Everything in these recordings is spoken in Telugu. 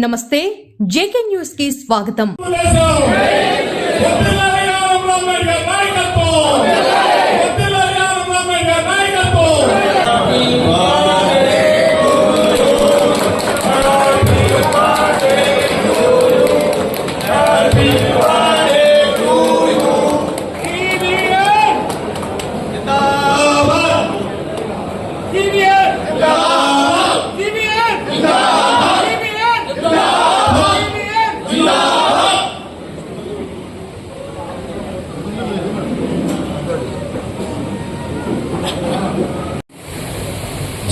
నమస్తే జేకే న్యూస్ కి స్వాగతం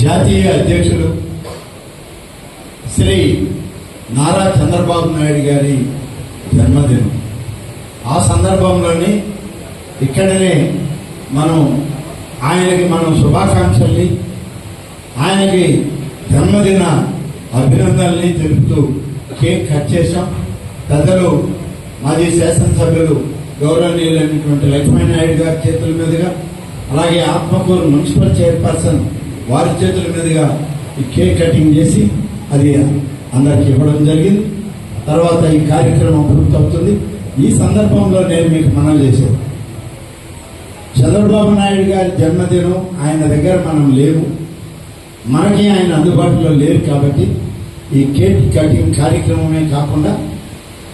జాతీయ అధ్యక్షులు శ్రీ నారా చంద్రబాబు నాయుడు గారి జన్మదినం. ఆ సందర్భంలోనే ఇక్కడనే మనం ఆయనకి మనం శుభాకాంక్షల్ని ఆయనకి జన్మదిన అభినందనల్ని తెలుపుతూ కేక్ కట్ చేశాం. పెద్దలు మాజీ శాసనసభ్యులు గౌరవనీయులైనటువంటి లక్ష్మీనాయుడు గారి చేతుల మీదుగా అలాగే ఆత్మకూరు మున్సిపల్ చైర్పర్సన్ వారి చేతుల మీదుగా ఈ కేక్ కటింగ్ చేసి అది అందరికి ఇవ్వడం జరిగింది. తర్వాత ఈ కార్యక్రమం పూర్తవుతుంది ఈ సందర్భంలో నేను మీకు మనం చేశాను. చంద్రబాబు నాయుడు గారి జన్మదినం ఆయన దగ్గర మనం లేవు మనకి ఆయన అందుబాటులో లేరు కాబట్టి ఈ కేక్ కటింగ్ కార్యక్రమమే కాకుండా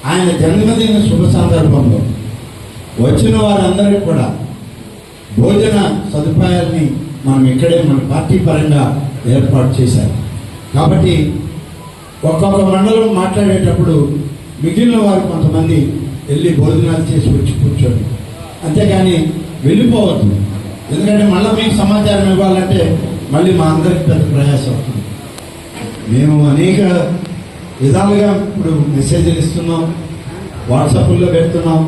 ఆయన జన్మదిన శుభ సందర్భంలో వచ్చిన వారందరికీ కూడా భోజన సదుపాయాల్ని మనం ఇక్కడే మన పార్టీ పరంగా ఏర్పాటు చేశారు. కాబట్టి ఒక్కొక్క మండలం మాట్లాడేటప్పుడు మిగిలిన వారు కొంతమంది వెళ్ళి భోజనాలు చేసి వచ్చి కూర్చోండి అంతేగాని వెళ్ళిపోవద్దు. ఎందుకంటే మళ్ళీ మీకు సమాచారం ఇవ్వాలంటే మళ్ళీ మా అందరికి పెద్ద ప్రయాసం అవుతుంది మేము అనేక విధాలుగా ఇప్పుడు మెసేజ్లు ఇస్తున్నాం వాట్సాప్లో పెడుతున్నాం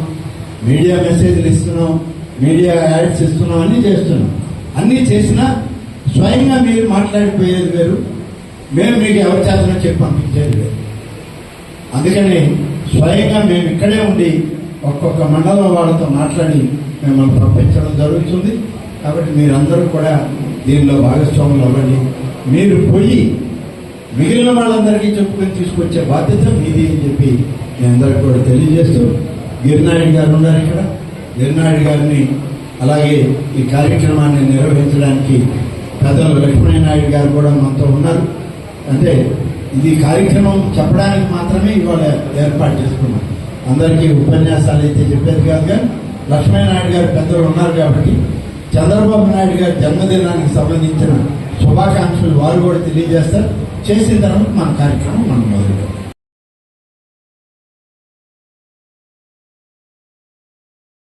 మీడియా మెసేజ్లు ఇస్తున్నాం మీడియా యాడ్స్ ఇస్తున్నాం అన్నీ చేస్తున్నాం. అన్నీ చేసినా స్వయంగా మీరు మాట్లాడిపోయేది వేరు. మేము మీకు ఎవరి చేతనో చెప్పి పంపించేది వేరు. అందుకని స్వయంగా మేము ఇక్కడే ఉండి ఒక్కొక్క మండలం వాళ్ళతో మాట్లాడి మిమ్మల్ని పంపించడం జరుగుతుంది. కాబట్టి మీరందరూ కూడా దీనిలో భాగస్వాములు అవ్వండి. మీరు పోయి మిగిలిన వాళ్ళందరికీ చెప్పుకొని తీసుకొచ్చే బాధ్యత మీది అని చెప్పి మీ అందరికి కూడా తెలియజేస్తూ గిరినాయుడు గారు ఉన్నారు ఇక్కడ. గిరినాయుడు గారిని అలాగే ఈ కార్యక్రమాన్ని నిర్వహించడానికి పెద్దలు లక్ష్మీనాయుడు గారు కూడా మనతో ఉన్నారు. అంటే ఇది కార్యక్రమం చెప్పడానికి మాత్రమే ఇవాళ ఏర్పాటు చేసుకున్నాం. అందరికీ ఉపన్యాసాలు అయితే చెప్పేది కాదు కానీ లక్ష్మీనాయుడు గారు పెద్దలు ఉన్నారు కాబట్టి చంద్రబాబు నాయుడు గారి జన్మదినానికి సంబంధించిన శుభాకాంక్షలు వారు కూడా తెలియజేస్తారు. చేసిన తర్వాత మన కార్యక్రమం మనం మొదలు